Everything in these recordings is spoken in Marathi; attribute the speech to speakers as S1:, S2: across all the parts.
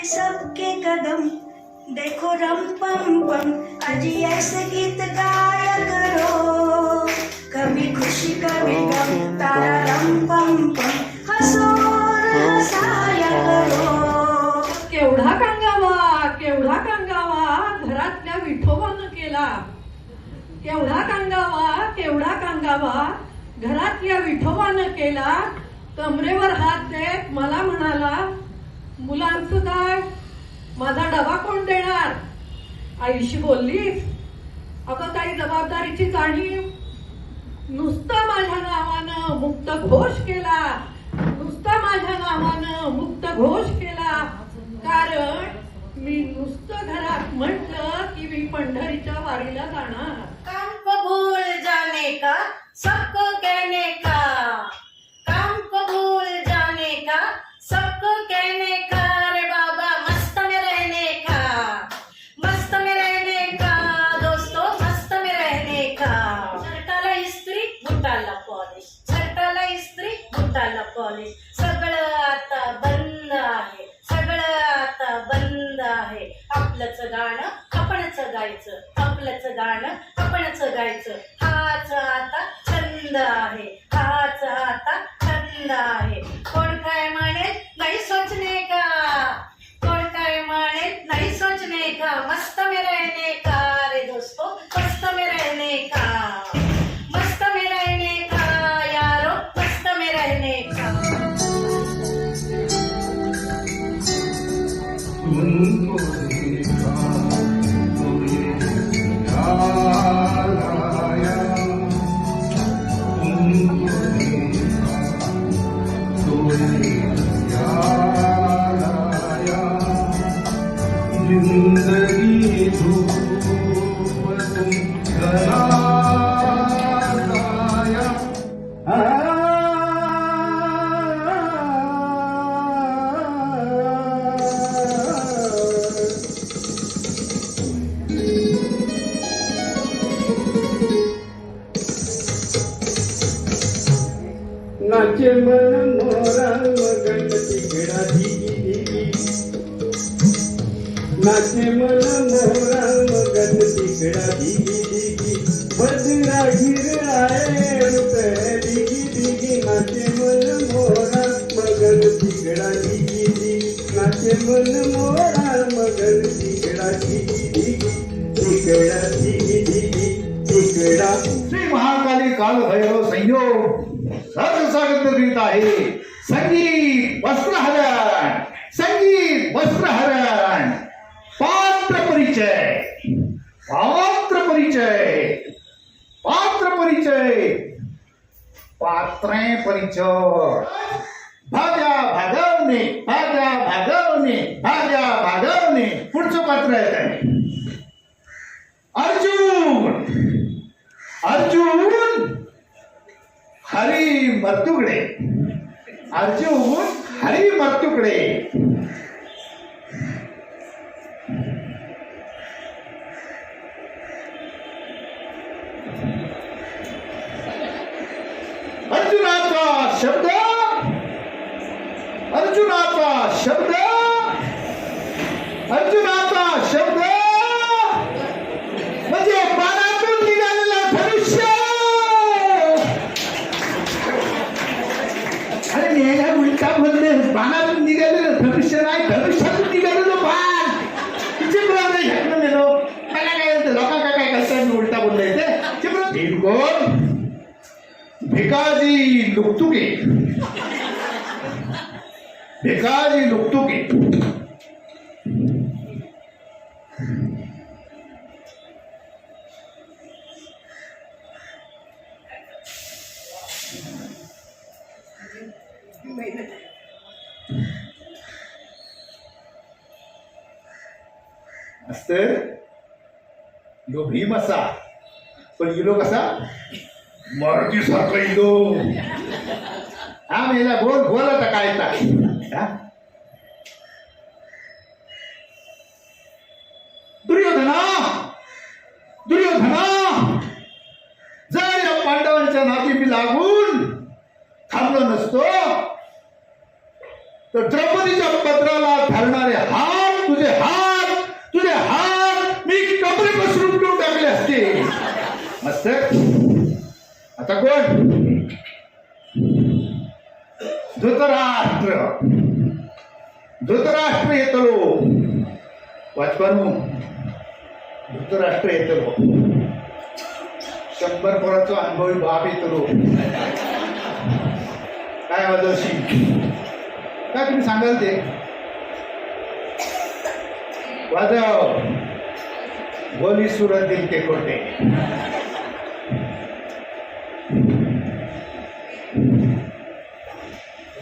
S1: कि सबके कदम। देखो रम पम पम अजी ऐसे गीत गाया करो। कभी खुशी कभी गम तारा रम पम पम हसो हसाया करो।
S2: केवढा कांगावा केवढा कांगावा घरातल्या विठोबानं केला. केवढा कांगावा केवढा कांगावा घरातल्या विठोबानं केला. कमरेवर हात देत मला म्हणाला मुलांचं काय माझा डबा कोण देणार? आईशी बोललीस? अगं काही जबाबदारीची जाणीव? नुसतं माझ्या नावानं मुक्त घोष केला. नुसतं माझ्या नावानं मुक्त घोष केला. कारण मी नुसतं घरात म्हटलं की मी पंढरीच्या वारीला जाणार.
S3: काम को भूल जाने का? सबको कहने का? काम को भूल जाने का? गायचं आपलंच गाणं आपणच गायचं. हाच आता छंद आहे हाच आता छंद आहे.
S4: Nache manam नाचे मन मोरा मगन तिकडा दिगी दिगी बजरा गिराए दिगी दिगी नाचे मन मोरा मगन तिकडा दिगी दिगी नाचे मन मोरा मगन तिकडा दिगी दिगी तिकडा दिगी दिगी तिकडा
S5: श्री महाकाली काल भैरव संयोग सर्वसागत गीत आहे संगीत वस्त्रहरण संगीत वस्त्रहरण पात्र परिचय पात्र परिचय. पात्र परिचय. पात्रे परिचय. भाग्या भागवणे भाग्या भागवणे भाग्या भागवणे पुढचं पात्र आहे अर्जुन. अर्जुन. हरी मर्तुकडे अर्जुन हरी मर्तुकडे अर्जुनाचा शब्द म्हणजे बाणातून निघालेला धनुष्य अरे नेहमी उलटा बोलले बाणातून निघालेलं धनुष्य नाही धनुष्यातून निघालेलं बाण चिपळाने घेतलं नेलो काय काय होतं लोकांना काय करतात मी उलटा बोलले ते चिपळ तीन कोण भिकाजी लुकतुके. भिकाजी लुकतुके. असतं. यो भीम असा. पण इलो कसा मराठी सारखा इलो. हा मेला बोल बोल आता काय आता हा? दुर्योधना! दुर्योधना! जर या पांडवांच्या नाती मी लागून थांबलो नसतो. तर द्रौपदीच्या पत्राला धरणारे हात तुझे हात मस्त? आता कोण? धृतराष्ट्र. धृतराष्ट्र येतलो वाचवानो धृतराष्ट्र येतलो शंभर पोराचा अनुभवी बाप येतलो काय वाजवशी काय तुम्ही सांगाल ते? वाजव. बोली सुरत दिल के कोटे.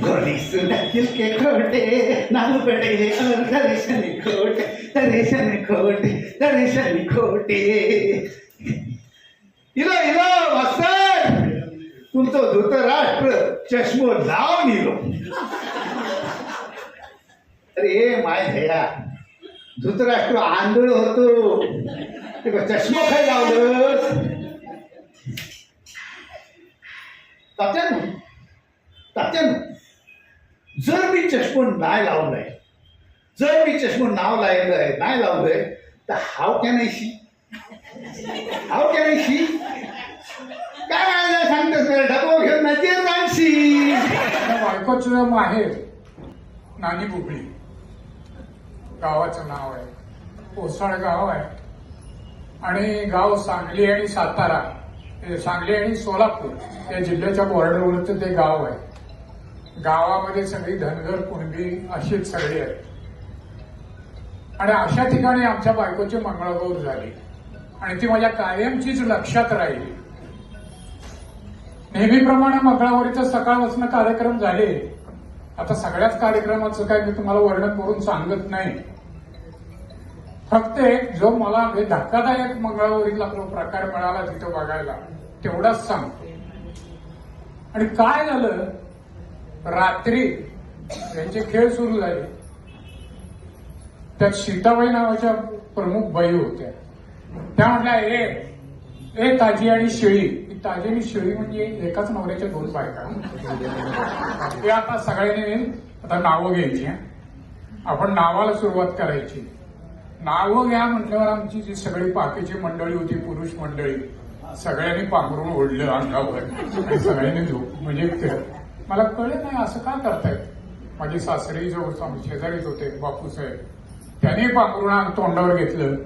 S5: गोली सुरत के खोटे नाम पडे और दर्शन खोटे दर्शन खोटे दर्शन खोटे. इलो इलो वसर तुमचं धृतराष्ट्र चष्मो लावून इलो. अरे माय भैया धृतराष्ट्र आंधळ होतो. ते का चष्मा काय लावलं? तात्यानो तात्यानो. जर मी चष्मून नाही लावलंय जर मी चष्मून नाव लावलंय नाही लावलंय तर how can I see how can I see काय मला सांगतोस डबो घेऊन
S6: नाही बायकोचं नाव आहे नानी बुबळी. गावाचं नाव आहे कोसाळ गाव आहे. आणि गाव सांगली आणि सातारा सांगली आणि सोलापूर या जिल्ह्याच्या बॉर्डरवरचं ते गाव आहे. गावामध्ये सगळी धनगर कुणबी अशीच सगळी आहेत. आणि अशा ठिकाणी आमच्या बायकोची मंगळगौर झाली. आणि ती माझ्या कायमचीच लक्षात राहिली. नेहमीप्रमाणे मंगळावरीचा सकाळपासून कार्यक्रम झाले. आता सगळ्याच कार्यक्रमाचं काय मी तुम्हाला वर्णन करून सांगत नाही. फक्त एक जो मला धक्कादायक मंगळावरीतला प्रकार मिळाला तिथं बघायला तेवढाच सांगतो. आणि काय झालं? रात्री त्यांचे खेळ सुरू झाले. त्यात सीताबाई नावाच्या प्रमुख बाई होत्या. त्या म्हटल्या ए ए ताजी आणि शेळी. ताजी आणि शेळी म्हणजे एकाच नवऱ्याच्या दोन बायका. ते आता सगळ्यांनी आता नावं घ्यायची आपण नावाला सुरुवात करायची. नावं घ्या म्हटल्यावर आमची जी सगळी पाकीची मंडळी होती पुरुष मंडळी सगळ्यांनी पांघरून ओढलं अंगावर सगळ्यांनी झोप म्हणजे मला कळलं नाही असं का करतायत? माझी सासरी जो शेजारीच होते बापूसाहेब त्याने पांघरून अंग तोंडावर घेतलं.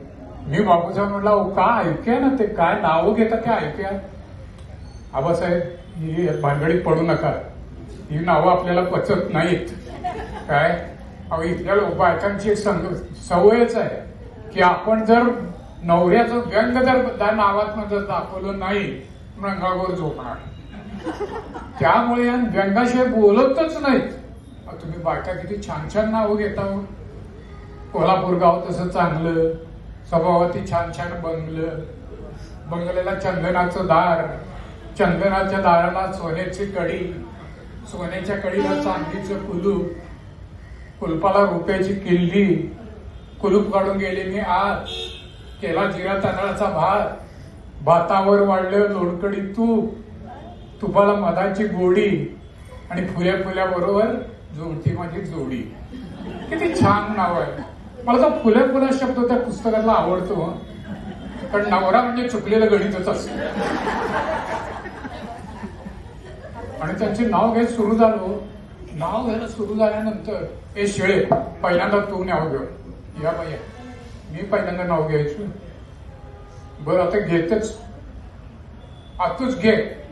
S6: मी बापूसाहेब म्हणला का ऐकूया ना ते? काय नावं घेतात ते ऐकूया? आबासाहेब ही भानगडीत पडू नका. ही नावं आपल्याला पचत नाहीत. काय? अहो इथल्या लोक बायकांची एक संग सवयच आहे की आपण जर नवऱ्याचं व्यंग जर त्या नावात जर दाखवलं नाही रंगावर झोपणार. त्यामुळे व्यंगाशिवाय बोलतच नाहीत तुम्ही बायका किती छान छान नावं घेता हो. कोल्हापूर गाव तसं चांगलं सभावती छान छान बंगलं बंगल्याला चंदनाचं दार चंदनाच्या दाराला सोन्याची कडी सोन्याच्या कडीला चांदीचं कुलूप कुलपाला रुपयाची किल्ली कुलूप काढून गेले मी आत केला जिरा तांदळाचा भात भातावर वाढलं लोणकडी तूप तुम्हाला मधाची गोडी आणि फुल्या फुल्या बरोबर जोडती माझी जोडी. किती छान नाव आहे. मला तो फुले फुला शब्द त्या पुस्तकातला आवडतो कारण नवरा म्हणजे चुकलेलं गणितच असतं. आणि त्यांचे नाव घ्यायला सुरू झालो. नाव घ्यायला सुरू झाल्यानंतर हे शेळे पहिल्यांदा तू नाव घेऊ या बाई मी पहिल्यांदा नाव घ्यायचो. बरं आता घेतच. आतूच घे.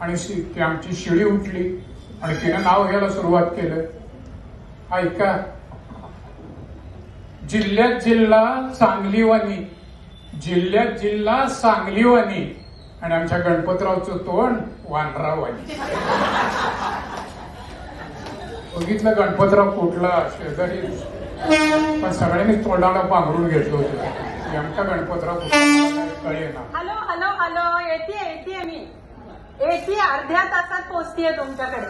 S6: आणि शी- ती आमची शिडी उठली आणि तिनं नाव घ्यायला सुरुवात केलं. ऐका. जिल्ह्यात जिल्हा सांगलीवानी. जिल्ह्यात जिल्हा सांगलीवानी. आणि आमच्या गणपतरावचं तोंड वानरावानी. बघितलं गणपतराव कुठला शेजारी? पण सगळ्यांनी तोंडाला पांघरून घेतलं होतं. नेमका गणपतराव कुठला? कळे ना
S7: हॅलो हॅलो हॅलो. येते येते. मी अर्ध्या तासात पोचतीये तुमच्याकडे.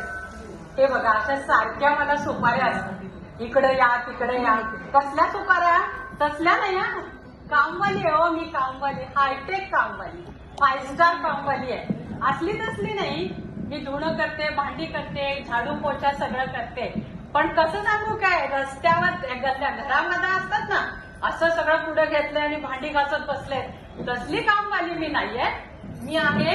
S7: हे बघा अशा सारख्या मला सुपाऱ्या असतात इकडे या तिकडे या. कसल्या सुपाऱ्या? तसल्या नाही या कामवाली हो मी कामवाली हायटेक कामवाली फाईव्ह स्टार कामवाली आहे. असली तसली नाही. मी धुणं करते भांडी करते झाडू पोछा सगळं करते. पण कसं सांगू काय? रस्त्यावर घरामध्ये असतात ना असं सगळं पुढे घेतलंय आणि भांडी घासत बसले तसली कामवाली मी नाहीये. मी आहे